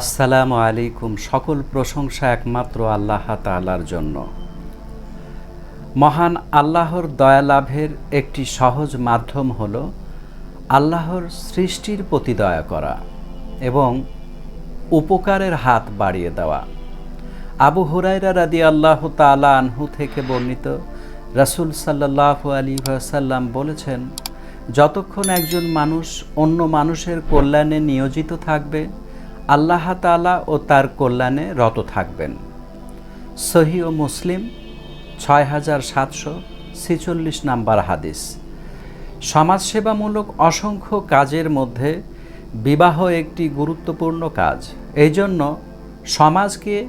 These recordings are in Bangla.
আসসালামু আলাইকুম, সকল প্রশংসা একমাত্র আল্লাহ তাআলার জন্য। মহান আল্লাহর দয়া লাভের একটি সহজ মাধ্যম হল আল্লাহর সৃষ্টির প্রতি দয়া করা এবং উপকারের হাত বাড়িয়ে দেওয়া। আবু হুরাইরা রাদি আল্লাহ তালা আনহু থেকে বর্ণিত রাসূল সাল্লাহ আলী সাল্লাম বলেছেন, যতক্ষণ একজন মানুষ অন্য মানুষের কল্যাণে নিয়োজিত থাকবে আল্লাহ তাআলা ও তার কল্যাণে রত থাকবেন। সহি ও মুসলিম ছয় হাজার সাতশো ছেচল্লিশ নাম্বার হাদিস। সমাজসেবামূলক অসংখ্য কাজের মধ্যে বিবাহ একটি গুরুত্বপূর্ণ কাজ। এই জন্য সমাজকে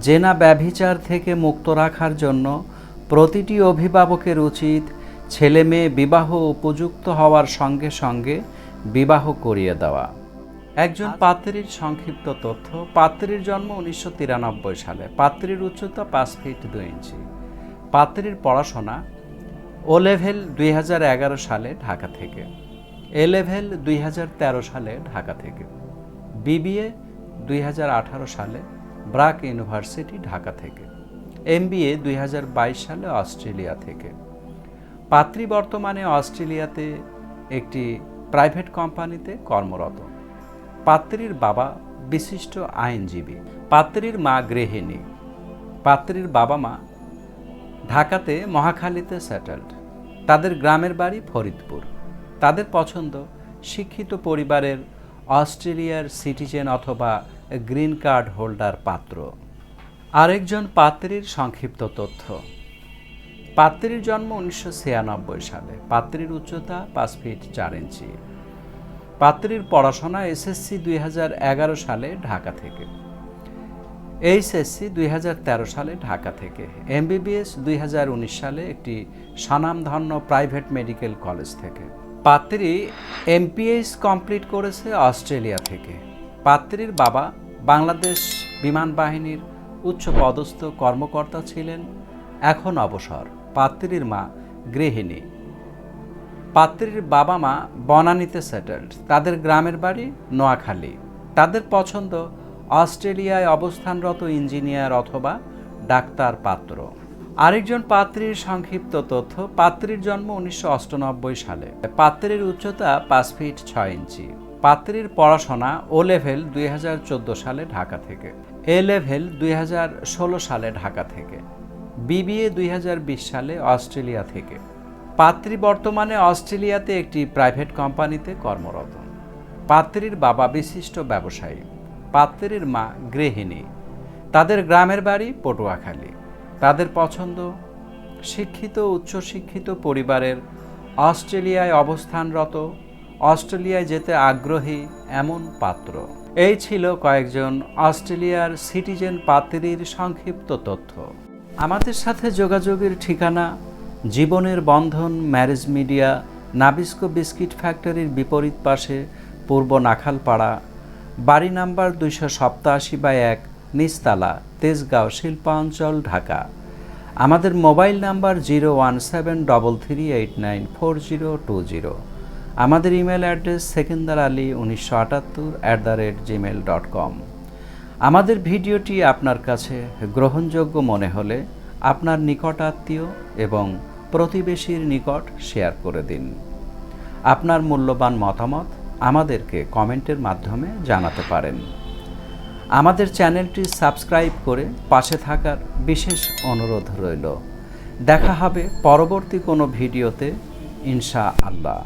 জেনা ব্যভিচার থেকে মুক্ত রাখার জন্য প্রতিটি অভিভাবকের উচিত ছেলে মেয়ে বিবাহ উপযুক্ত হওয়ার সঙ্গে সঙ্গে বিবাহ করিয়ে দেওয়া। একজন পাত্রীর সংক্ষিপ্ত তথ্য, পাত্রীর জন্ম উনিশশো তিরানব্বই সালে। পাত্রীর উচ্চতা পাঁচ ফিট দুই ইঞ্চি। পাত্রীর পড়াশোনা ও লেভেল দুই হাজার এগারো সালে ঢাকা থেকে। এ লেভেল দুই হাজার তেরো সালে ঢাকা থেকে। বিবিএ দুই হাজার আঠারো সালে ব্রাক ইউনিভার্সিটি ঢাকা থেকে। এমবিএ দুই হাজার বাইশ সালে অস্ট্রেলিয়া থেকে। পাত্রী বর্তমানে অস্ট্রেলিয়াতে একটি প্রাইভেট কোম্পানিতে কর্মরত। পাত্রীর বাবা বিশিষ্ট আইনজীবী। পাত্রীর মা গৃহিণী। পাত্রীর বাবা মা ঢাকাতে মহাখালীতে সেটেলড তাদের গ্রামের বাড়ি ফরিদপুর। তাদের পছন্দ শিক্ষিত পরিবারের অস্ট্রেলিয়ার সিটিজেন অথবা গ্রিন কার্ড হোল্ডার পাত্র। আরেকজন পাত্রীর সংক্ষিপ্ত তথ্য। পাত্রীর জন্ম উনিশশো ছিয়ানব্বই সালে। পাত্রীর উচ্চতা পাঁচ ফিট চার ইঞ্চি। পাত্রীর পড়াশোনা এসএসসি দুই হাজার এগারো সালে ঢাকা থেকে। এইচএসসি দুই হাজার তেরো সালে ঢাকা থেকে। এমবিবিএস দুই হাজার উনিশ সালে একটি সানামধন্য প্রাইভেট মেডিকেল কলেজ থেকে। পাত্রী এমপিএইচ কমপ্লিট করেছে অস্ট্রেলিয়া থেকে। পাত্রীর বাবা বাংলাদেশ বিমান বাহিনীর উচ্চ পদস্থ কর্মকর্তা ছিলেন। এখন অবসর। পাত্রীর মা গৃহিণী। পাত্রীর বাবা মা বনানীতে সেটেলড তাদের গ্রামের বাড়ি নোয়াখালী। তাদের পছন্দ অস্ট্রেলিয়ায় অবস্থানরত ইঞ্জিনিয়ার অথবা ডাক্তার পাত্র। আরেকজন পাত্রীর সংক্ষিপ্ত তথ্য, পাত্রীর জন্ম উনিশশো সালে। পাত্রীর উচ্চতা পাঁচ ফিট ছয় ইঞ্চি। পাত্রীর পড়াশোনা ও লেভেল দুই হাজার চোদ্দ সালে ঢাকা থেকে। এ লেভেল দুই হাজার ষোলো সালে ঢাকা থেকে। বিবিএ দুই হাজার বিশ সালে অস্ট্রেলিয়া থেকে। পাত্রী বর্তমানে অস্ট্রেলিয়াতে একটি প্রাইভেট কোম্পানিতে কর্মরত। পাত্রীর বাবা বিশিষ্ট ব্যবসায়ী, পাত্রীর মা গৃহিণী। তাদের গ্রামের বাড়ি পটুয়াখালী। তাদের পছন্দ শিক্ষিত, উচ্চশিক্ষিত পরিবারের অস্ট্রেলিয়ায় অবস্থানরত, অস্ট্রেলিয়ায় যেতে আগ্রহী এমন পাত্র। এই ছিল কয়েকজন অস্ট্রেলিয়ার সিটিজেন পাত্রীর সংক্ষিপ্ত তথ্য। আমাদের সাথে যোগাযোগের ঠিকানা জীবনের বন্ধন, ম্যারেজ মিডিয়া, নাবিস্কো বিস্কিট ফ্যাক্টরির বিপরীত পাশে পূর্ব নাখালপাড়া। বাড়ি নাম্বার দুইশো সপ্তাশি বাই এক, নিচতলা, তেজগাঁও, শিল্পাঞ্চল, ঢাকা। আমাদের mobile number zero one seven double three eight nine four zero two zero. আমাদের ইমেল অ্যাড্রেস সেকেন্দার আলী উনিশশো আটাত্তর at the rate Gmail dot com. আমাদের ভিডিওটি আপনার কাছে গ্রহণযোগ্য মনে হলে আপনার নিকট আত্মীয় এবং প্রতিবেশীর নিকট শেয়ার করে দিন। আপনার মূল্যবান মতামত আমাদেরকে কমেন্টের মাধ্যমে জানাতে পারেন। আমাদের চ্যানেলটি সাবস্ক্রাইব করে পাশে থাকার বিশেষ অনুরোধ রইল। দেখা হবে পরবর্তী কোনো ভিডিওতে ইনশা আল্লাহ